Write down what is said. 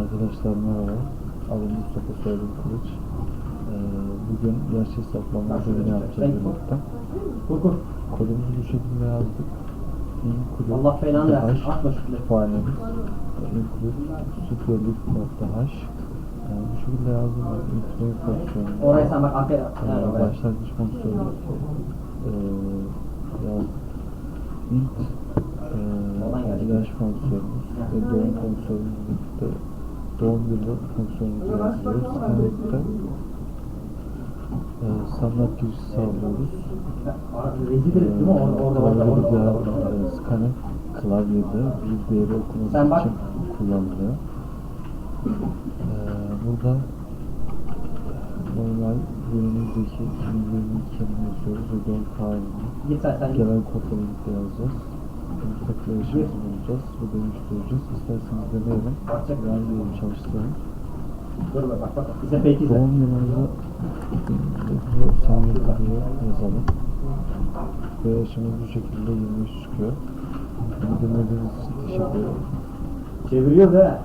Arkadaşlar merhaba. Adım Mustafa Soylu Kılıç. Ee, bugün gerçek hesaplama ödevini yapacağız birlikte. Kodumuzu bu şekilde yazdık. İnkulüp Allah belanı versin. Atma şu kütüphanemiz. İnkulüp sıfırlık nokta H. Yani bu şekilde yazdım. İnkulüp fonksiyonu. Oraya sen bak arkaya. Ee, Yani başlangıç fonksiyonu ee, yazdık. ee, geldik. yaş fonksiyonumuz ve doğum fonksiyonumuz birlikte doğum yılı fonksiyonumuzu yazıyoruz. Connect'te ee, standart giriş sağlıyoruz. Orada. Klavyede, e, scanner klavyede bir değeri okuması için kullanılıyor. Ee, burada normal günümüzdeki 2022 yılını yazıyoruz ve doğum tarihini genel kodla birlikte yazacağız. Mutlaka yaşımızı bulacağız ve dönüştüreceğiz. İsterseniz deneyelim. Ben diyorum çalıştıralım. Dur be bak bak. Bize izle. Doğum yılımızı saniyede yazalım. Ve yaşımız bu şekilde 23 çıkıyor. Dinlediğiniz için teşekkür ederim. Çeviriyor be.